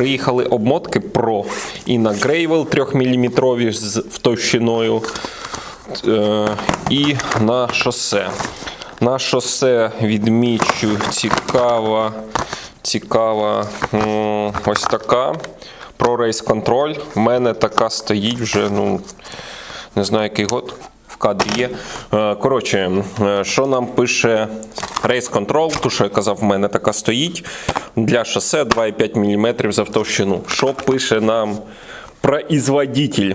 Приїхали обмотки Pro і на Gravel 3 мм з товщиною, е, і на шосе. На шосе відмічу цікава, цікава ось така. Pro Race Control. В мене така стоїть вже, ну, не знаю, який год кадрі є. Е, Коротше, е, що нам пише Race Control, ту, що я казав, в мене така стоїть. Для шосе 2,5 мм за товщину. Що пише нам производитель?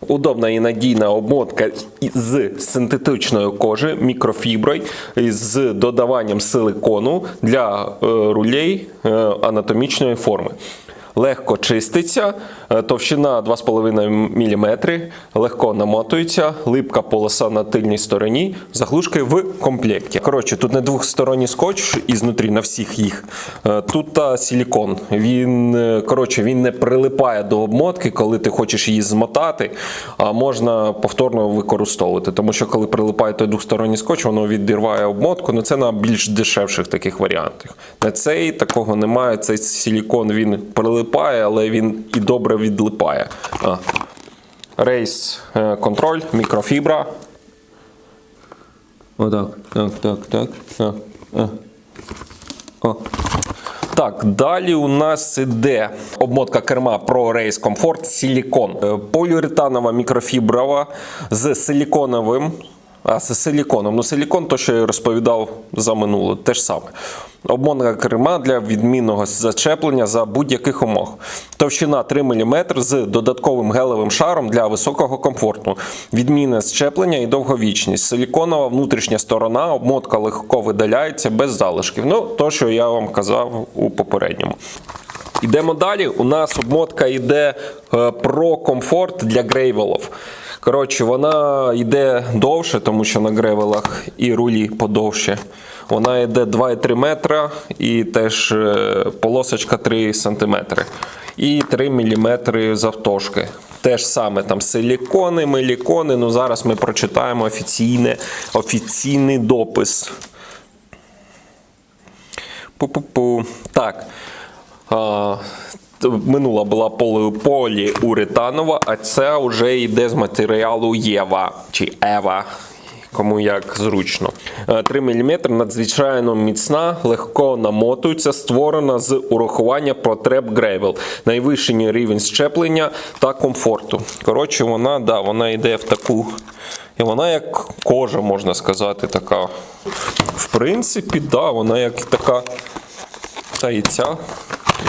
Удобна і надійна обмотка з синтетичної кожи, мікрофіброю, з додаванням силикону для е, рулей анатомічної форми. Легко чиститься, е, товщина 2,5 мм, легко намотується, липка полоса на тильній стороні, заглушки в комплекті. Коротше, тут не двохсторонній скотч ізнутрі на всіх їх. Е, Тут та силікон. Він, е, коротше, він не прилипає до обмотки, коли ти хочеш її змотати, а можна повторно використовувати. Тому що коли прилипає той двохсторонній скотч, воно відірває обмотку. Ну це на більш дешевших таких варіантах. На цей такого немає. Цей силікон він прилипає, але він і добре відлипає. А. Рейс е, контроль, мікрофібра. Отак, так, так, так. А, а. О. Так, далі у нас іде обмотка керма Pro Race Comfort Silicon. Е, Поліуретанова мікрофіброва з силіконовим. А, з силіконом. Ну, силікон, то, що я розповідав за минуле, те ж саме. Обмотка керма для відмінного зачеплення за будь-яких умов. Товщина 3 мм з додатковим гелевим шаром для високого комфорту. Відмінне щеплення і довговічність. Силіконова внутрішня сторона, обмотка легко видаляється без залишків. Ну, то, що я вам казав у попередньому. Йдемо далі. У нас обмотка йде е, Pro Comfort для грейвелів. Коротше, вона йде довше, тому що на грейвелах і рулі подовше. Вона йде 2,3 метра і теж е, полосочка 3 см. І 3 мм завтовшки. Те ж саме там силікони, мелікони. Ну зараз ми прочитаємо офіційне, офіційний допис. Пу-пу-пу. Так. Минула була полі, поліуретанова, а це вже йде з матеріалу Єва чи Ева. Кому як зручно. Е, 3 мм надзвичайно міцна, легко намотується, створена з урахування потреб Gravel. Найвищий рівень щеплення та комфорту. Коротше, вона, да, вона йде в таку. І вона як кожа, можна сказати, така. В принципі, да, вона як така та і ця.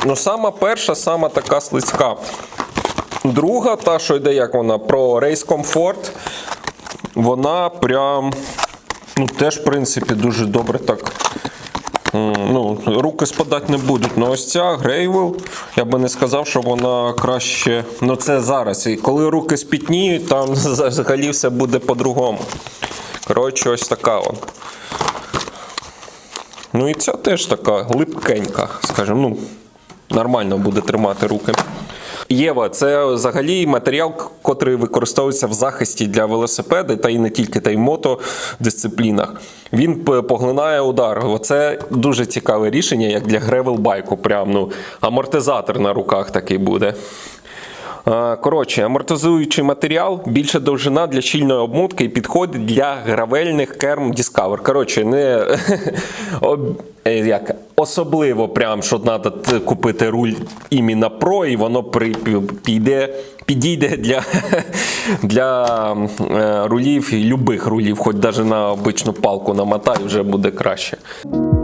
Ну, сама перша, сама така слизька. Друга, та, що йде, як вона, про Race Comfort, вона прям, ну, теж, в принципі, дуже добре так. Ну, руки спадати не будуть. Ну, ось ця Грейвел, я би не сказав, що вона краще. Ну, це зараз. І коли руки спітніють, там взагалі все буде по-другому. Коротше, ось така вона. Ну і ця теж така липкенька, скажімо, ну, нормально буде тримати руки. Єва це взагалі матеріал, котрий використовується в захисті для велосипеда, та й не тільки та й мотодисциплінах. Він поглинає удар. Оце дуже цікаве рішення, як для гревел-байку. Прям ну, амортизатор на руках такий буде. Коротше, амортизуючий матеріал, більша довжина для щільної обмотки і підходить для гравельних керм Discover. Коротше, не е, як, особливо прям, що треба купити руль іменно Pro, і воно при, піде, підійде для, для е, рулів, і любих рулів, хоч навіть на обичну палку намотай, вже буде краще.